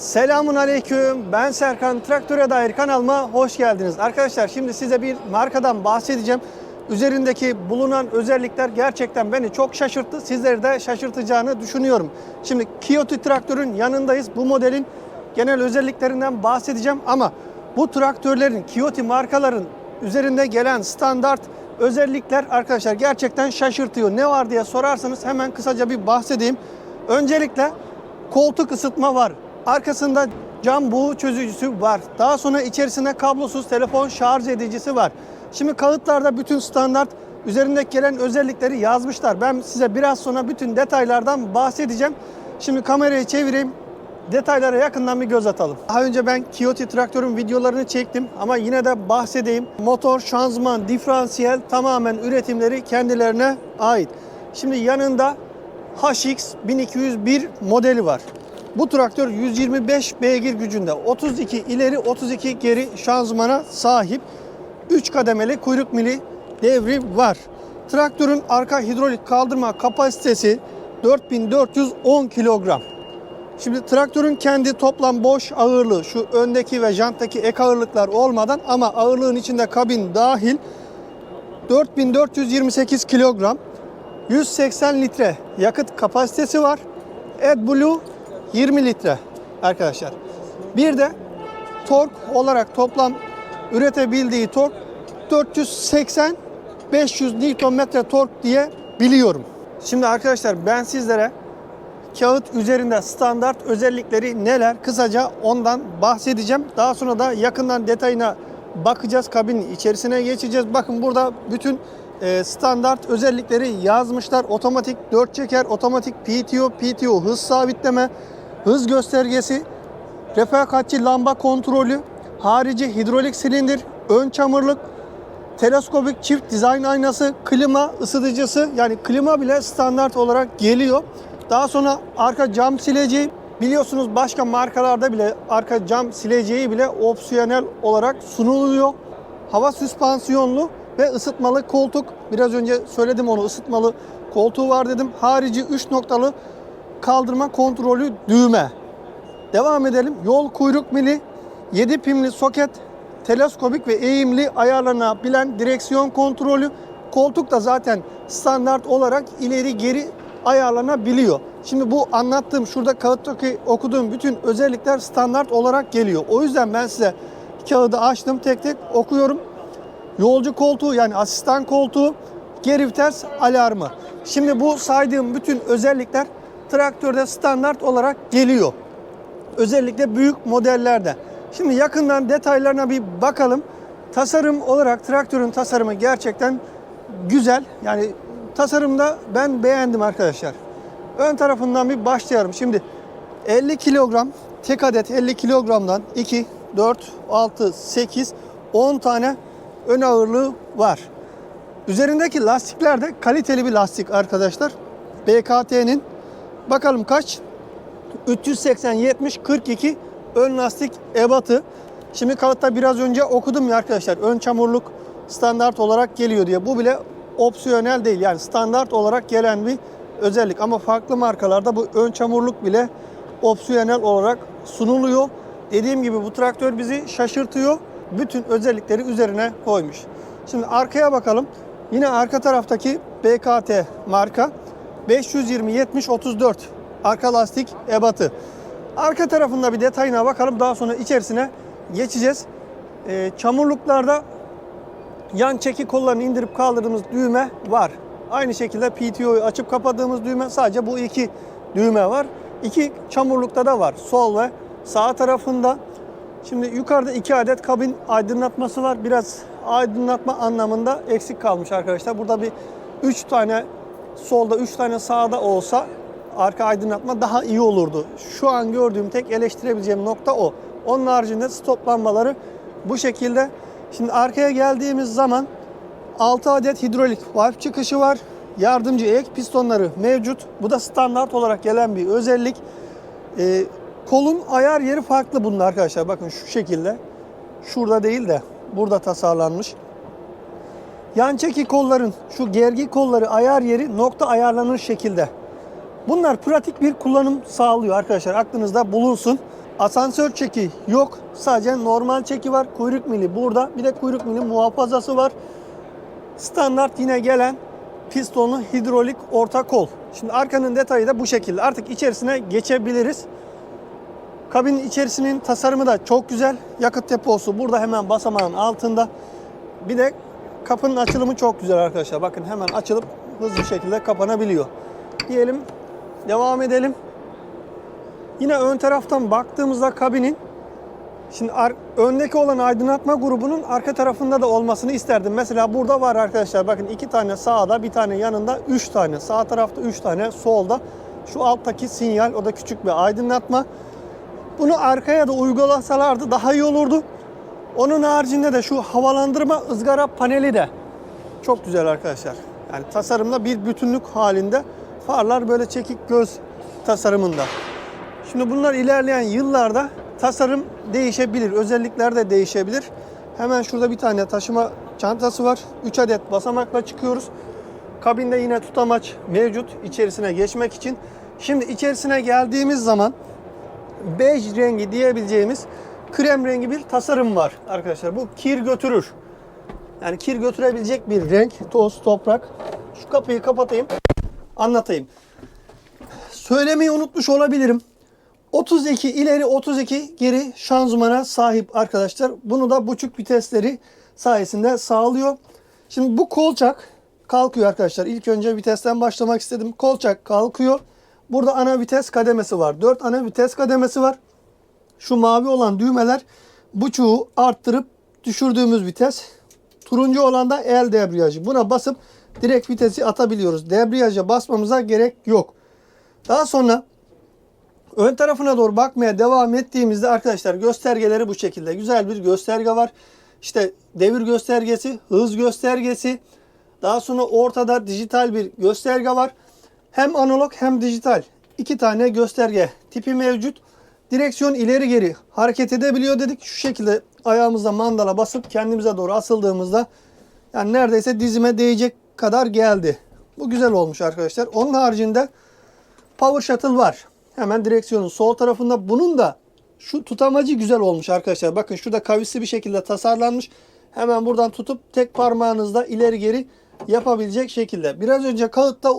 Selamun Aleyküm. Ben Serkan. Traktöre dair kanalıma hoş geldiniz. Arkadaşlar şimdi size bir markadan bahsedeceğim. Üzerindeki bulunan özellikler gerçekten beni çok şaşırttı. Sizleri de şaşırtacağını düşünüyorum. Şimdi Kiyoti traktörün yanındayız. Bu modelin genel özelliklerinden bahsedeceğim ama bu traktörlerin Kiyoti markaların üzerinde gelen standart özellikler arkadaşlar gerçekten şaşırtıyor. Ne var diye sorarsanız hemen kısaca bir bahsedeyim. Öncelikle koltuk ısıtma var. Arkasında cam buğu çözücüsü var. Daha sonra içerisinde kablosuz telefon şarj edicisi var. Şimdi kağıtlarda bütün standart üzerinde gelen özellikleri yazmışlar. Ben size biraz sonra bütün detaylardan bahsedeceğim. Şimdi kamerayı çevireyim. Detaylara yakından bir göz atalım. Daha önce ben Kiyoti traktörün videolarını çektim ama yine de bahsedeyim. Motor, şanzıman, diferansiyel tamamen üretimleri kendilerine ait. Şimdi yanında HX 1201 modeli var. Bu traktör 125 beygir gücünde 32 ileri 32 geri şanzımana sahip. 3 kademeli kuyruk mili devri var. Traktörün arka hidrolik kaldırma kapasitesi 4410 kilogram. Şimdi traktörün kendi toplam boş ağırlığı şu öndeki ve janttaki ek ağırlıklar olmadan ama ağırlığın içinde kabin dahil 4428 kilogram. 180 litre yakıt kapasitesi var. AdBlue 20 litre arkadaşlar. Bir de tork olarak toplam üretebildiği tork 480 500 Nm tork diye biliyorum. Şimdi arkadaşlar ben sizlere kağıt üzerinde standart özellikleri neler kısaca ondan bahsedeceğim. Daha sonra da yakından detayına bakacağız. Kabinin içerisine geçeceğiz. Bakın burada bütün e, standart özellikleri yazmışlar. Otomatik 4 çeker, otomatik PTO, PTO hız sabitleme, hız göstergesi, refakatçi lamba kontrolü, harici hidrolik silindir, ön çamurluk, teleskopik çift dizayn aynası, klima ısıtıcısı yani klima bile standart olarak geliyor. Daha sonra arka cam sileceği biliyorsunuz başka markalarda bile arka cam sileceği bile opsiyonel olarak sunuluyor. Hava süspansiyonlu ve ısıtmalı koltuk. Biraz önce söyledim onu ısıtmalı koltuğu var dedim. Harici 3 noktalı kaldırma kontrolü düğme. Devam edelim. Yol kuyruk mili, 7 pimli soket, teleskopik ve eğimli ayarlanabilen direksiyon kontrolü. Koltuk da zaten standart olarak ileri geri ayarlanabiliyor. Şimdi bu anlattığım şurada kağıttaki okuduğum bütün özellikler standart olarak geliyor. O yüzden ben size kağıdı açtım tek tek okuyorum. Yolcu koltuğu yani asistan koltuğu, geri vites alarmı. Şimdi bu saydığım bütün özellikler traktörde standart olarak geliyor. Özellikle büyük modellerde. Şimdi yakından detaylarına bir bakalım. Tasarım olarak traktörün tasarımı gerçekten güzel. Yani tasarımda ben beğendim arkadaşlar. Ön tarafından bir başlayalım. Şimdi 50 kilogram tek adet 50 kilogramdan 2, 4, 6, 8, 10 tane ön ağırlığı var. Üzerindeki lastikler de kaliteli bir lastik arkadaşlar. BKT'nin bakalım kaç? 380 70 42 ön lastik ebatı. Şimdi kağıtta biraz önce okudum ya arkadaşlar. Ön çamurluk standart olarak geliyor diye. Bu bile opsiyonel değil. Yani standart olarak gelen bir özellik. Ama farklı markalarda bu ön çamurluk bile opsiyonel olarak sunuluyor. Dediğim gibi bu traktör bizi şaşırtıyor. Bütün özellikleri üzerine koymuş. Şimdi arkaya bakalım. Yine arka taraftaki BKT marka 520 70 34 arka lastik ebatı. Arka tarafında bir detayına bakalım. Daha sonra içerisine geçeceğiz. Ee, çamurluklarda yan çeki kollarını indirip kaldırdığımız düğme var. Aynı şekilde PTO'yu açıp kapadığımız düğme sadece bu iki düğme var. İki çamurlukta da var. Sol ve sağ tarafında. Şimdi yukarıda iki adet kabin aydınlatması var. Biraz aydınlatma anlamında eksik kalmış arkadaşlar. Burada bir üç tane solda, üç tane sağda olsa arka aydınlatma daha iyi olurdu. Şu an gördüğüm tek eleştirebileceğim nokta o. Onun haricinde stop lambaları bu şekilde. Şimdi arkaya geldiğimiz zaman 6 adet hidrolik valve çıkışı var. Yardımcı ek pistonları mevcut. Bu da standart olarak gelen bir özellik. Ee, kolun ayar yeri farklı bunun arkadaşlar. Bakın şu şekilde. Şurada değil de burada tasarlanmış. Yan çeki kolların şu gergi kolları ayar yeri nokta ayarlanır şekilde. Bunlar pratik bir kullanım sağlıyor arkadaşlar. Aklınızda bulunsun. Asansör çeki yok. Sadece normal çeki var. Kuyruk mili burada. Bir de kuyruk mili muhafazası var. Standart yine gelen pistonlu hidrolik orta kol. Şimdi arkanın detayı da bu şekilde. Artık içerisine geçebiliriz. Kabinin içerisinin tasarımı da çok güzel. Yakıt deposu burada hemen basamağın altında. Bir de kapının açılımı çok güzel arkadaşlar. Bakın hemen açılıp hızlı bir şekilde kapanabiliyor. Diyelim devam edelim. Yine ön taraftan baktığımızda kabinin Şimdi öndeki olan aydınlatma grubunun arka tarafında da olmasını isterdim. Mesela burada var arkadaşlar. Bakın iki tane sağda, bir tane yanında, üç tane. Sağ tarafta üç tane, solda. Şu alttaki sinyal, o da küçük bir aydınlatma. Bunu arkaya da uygulasalardı daha iyi olurdu. Onun haricinde de şu havalandırma ızgara paneli de çok güzel arkadaşlar. Yani tasarımda bir bütünlük halinde. Farlar böyle çekik göz tasarımında. Şimdi bunlar ilerleyen yıllarda tasarım değişebilir, özellikler de değişebilir. Hemen şurada bir tane taşıma çantası var. 3 adet basamakla çıkıyoruz. Kabinde yine tutamaç mevcut içerisine geçmek için. Şimdi içerisine geldiğimiz zaman bej rengi diyebileceğimiz krem rengi bir tasarım var arkadaşlar. Bu kir götürür. Yani kir götürebilecek bir renk, toz, toprak. Şu kapıyı kapatayım, anlatayım. Söylemeyi unutmuş olabilirim. 32 ileri 32 geri şanzımana sahip arkadaşlar. Bunu da buçuk vitesleri sayesinde sağlıyor. Şimdi bu kolçak kalkıyor arkadaşlar. İlk önce vitesten başlamak istedim. Kolçak kalkıyor. Burada ana vites kademesi var. 4 ana vites kademesi var. Şu mavi olan düğmeler buçuğu arttırıp düşürdüğümüz vites. Turuncu olan da el debriyajı. Buna basıp direkt vitesi atabiliyoruz. Debriyaja basmamıza gerek yok. Daha sonra Ön tarafına doğru bakmaya devam ettiğimizde arkadaşlar göstergeleri bu şekilde. Güzel bir gösterge var. İşte devir göstergesi, hız göstergesi. Daha sonra ortada dijital bir gösterge var. Hem analog hem dijital. iki tane gösterge tipi mevcut. Direksiyon ileri geri hareket edebiliyor dedik. Şu şekilde ayağımızla mandala basıp kendimize doğru asıldığımızda yani neredeyse dizime değecek kadar geldi. Bu güzel olmuş arkadaşlar. Onun haricinde Power Shuttle var. Hemen direksiyonun sol tarafında. Bunun da şu tutamacı güzel olmuş arkadaşlar. Bakın şurada kavisli bir şekilde tasarlanmış. Hemen buradan tutup tek parmağınızla ileri geri yapabilecek şekilde. Biraz önce kağıtta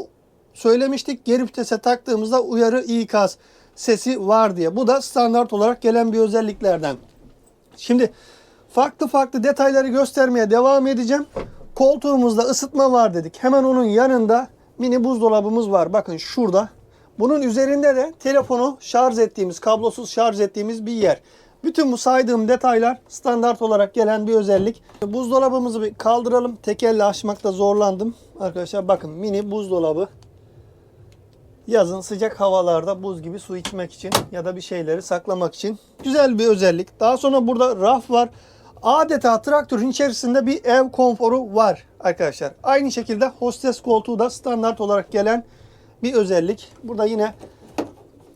söylemiştik. Geri vitese taktığımızda uyarı ikaz sesi var diye. Bu da standart olarak gelen bir özelliklerden. Şimdi farklı farklı detayları göstermeye devam edeceğim. Koltuğumuzda ısıtma var dedik. Hemen onun yanında mini buzdolabımız var. Bakın şurada bunun üzerinde de telefonu şarj ettiğimiz, kablosuz şarj ettiğimiz bir yer. Bütün bu saydığım detaylar standart olarak gelen bir özellik. Buzdolabımızı bir kaldıralım. Tek elle açmakta zorlandım. Arkadaşlar bakın mini buzdolabı. Yazın sıcak havalarda buz gibi su içmek için ya da bir şeyleri saklamak için güzel bir özellik. Daha sonra burada raf var. Adeta traktörün içerisinde bir ev konforu var arkadaşlar. Aynı şekilde hostes koltuğu da standart olarak gelen bir özellik. Burada yine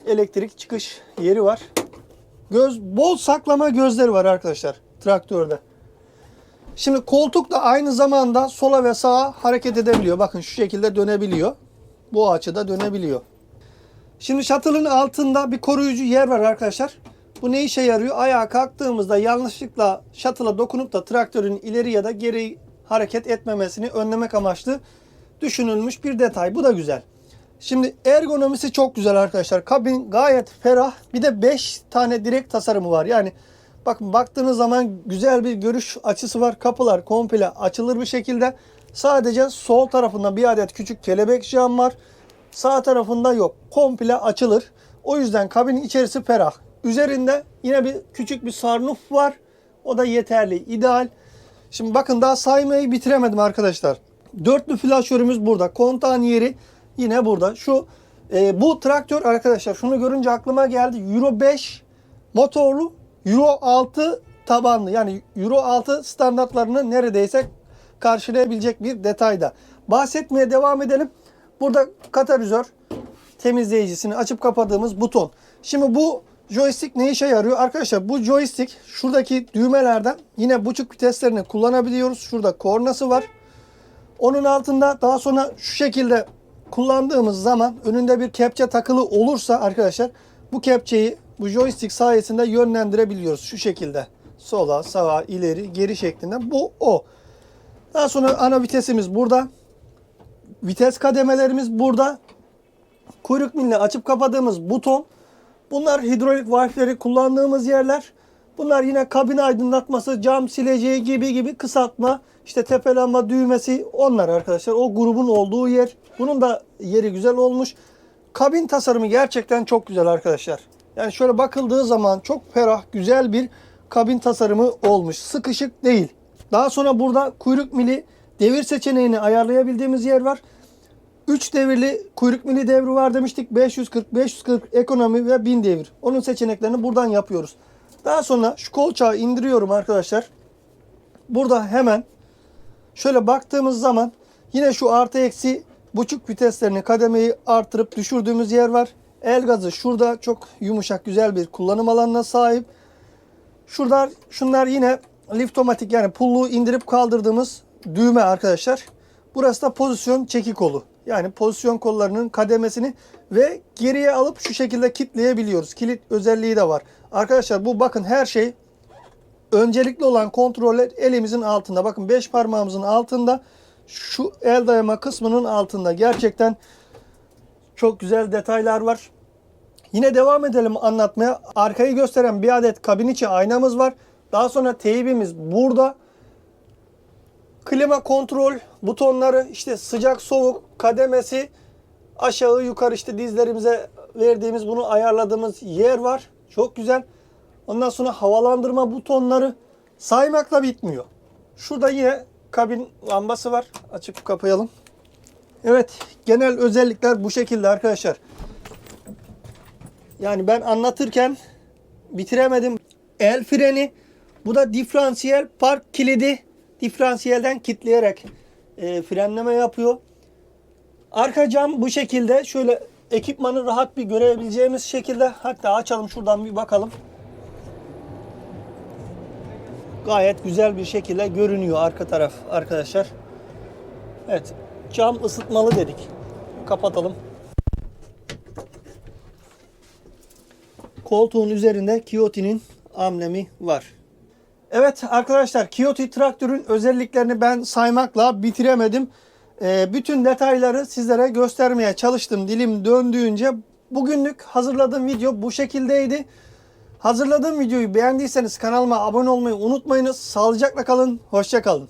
elektrik çıkış yeri var. Göz bol saklama gözleri var arkadaşlar traktörde. Şimdi koltuk da aynı zamanda sola ve sağa hareket edebiliyor. Bakın şu şekilde dönebiliyor. Bu açıda dönebiliyor. Şimdi shuttle'ın altında bir koruyucu yer var arkadaşlar. Bu ne işe yarıyor? Ayağa kalktığımızda yanlışlıkla shuttle'a dokunup da traktörün ileri ya da geri hareket etmemesini önlemek amaçlı düşünülmüş bir detay. Bu da güzel. Şimdi ergonomisi çok güzel arkadaşlar. Kabin gayet ferah. Bir de 5 tane direkt tasarımı var. Yani bakın baktığınız zaman güzel bir görüş açısı var. Kapılar komple açılır bir şekilde. Sadece sol tarafında bir adet küçük kelebek cam var. Sağ tarafında yok. Komple açılır. O yüzden kabinin içerisi ferah. Üzerinde yine bir küçük bir sarnuf var. O da yeterli, ideal. Şimdi bakın daha saymayı bitiremedim arkadaşlar. Dörtlü flaşörümüz burada. Kontağın yeri Yine burada. Şu e, bu traktör arkadaşlar şunu görünce aklıma geldi. Euro 5 motorlu Euro 6 tabanlı yani Euro 6 standartlarını neredeyse karşılayabilecek bir detayda. Bahsetmeye devam edelim. Burada katalizör temizleyicisini açıp kapadığımız buton. Şimdi bu joystick ne işe yarıyor? Arkadaşlar bu joystick şuradaki düğmelerden yine buçuk viteslerini kullanabiliyoruz. Şurada kornası var. Onun altında daha sonra şu şekilde kullandığımız zaman önünde bir kepçe takılı olursa arkadaşlar bu kepçeyi bu joystick sayesinde yönlendirebiliyoruz şu şekilde. Sola, sağa, ileri, geri şeklinde. Bu o. Daha sonra ana vitesimiz burada. Vites kademelerimiz burada. Kuyruk milini açıp kapadığımız buton. Bunlar hidrolik valfleri kullandığımız yerler. Bunlar yine kabin aydınlatması, cam sileceği gibi gibi kısaltma, işte tepelenme düğmesi onlar arkadaşlar. O grubun olduğu yer. Bunun da yeri güzel olmuş. Kabin tasarımı gerçekten çok güzel arkadaşlar. Yani şöyle bakıldığı zaman çok ferah, güzel bir kabin tasarımı olmuş. Sıkışık değil. Daha sonra burada kuyruk mili devir seçeneğini ayarlayabildiğimiz yer var. 3 devirli kuyruk mili devri var demiştik. 540, 540 ekonomi ve 1000 devir. Onun seçeneklerini buradan yapıyoruz. Daha sonra şu kolçağı indiriyorum arkadaşlar. Burada hemen şöyle baktığımız zaman yine şu artı eksi buçuk viteslerini kademeyi artırıp düşürdüğümüz yer var. El gazı şurada çok yumuşak güzel bir kullanım alanına sahip. Şurada şunlar yine liftomatik yani pulluğu indirip kaldırdığımız düğme arkadaşlar. Burası da pozisyon çeki kolu. Yani pozisyon kollarının kademesini ve geriye alıp şu şekilde kilitleyebiliyoruz. Kilit özelliği de var. Arkadaşlar bu bakın her şey öncelikli olan kontroller elimizin altında. Bakın 5 parmağımızın altında şu el dayama kısmının altında. Gerçekten çok güzel detaylar var. Yine devam edelim anlatmaya. Arkayı gösteren bir adet kabin içi aynamız var. Daha sonra teybimiz burada. Klima kontrol butonları işte sıcak soğuk kademesi aşağı yukarı işte dizlerimize verdiğimiz bunu ayarladığımız yer var. Çok güzel. Ondan sonra havalandırma butonları saymakla bitmiyor. Şurada yine kabin lambası var. Açıp kapayalım. Evet genel özellikler bu şekilde arkadaşlar. Yani ben anlatırken bitiremedim. El freni. Bu da diferansiyel park kilidi. Diferansiyelden kitleyerek e, frenleme yapıyor. Arka cam bu şekilde. Şöyle ekipmanı rahat bir görebileceğimiz şekilde. Hatta açalım şuradan bir bakalım. Gayet güzel bir şekilde görünüyor arka taraf arkadaşlar. Evet. Cam ısıtmalı dedik. Kapatalım. Koltuğun üzerinde Kiyoti'nin amblemi var. Evet arkadaşlar Kiyoti traktörün özelliklerini ben saymakla bitiremedim. Ee, bütün detayları sizlere göstermeye çalıştım dilim döndüğünce. Bugünlük hazırladığım video bu şekildeydi. Hazırladığım videoyu beğendiyseniz kanalıma abone olmayı unutmayınız. Sağlıcakla kalın, hoşça kalın.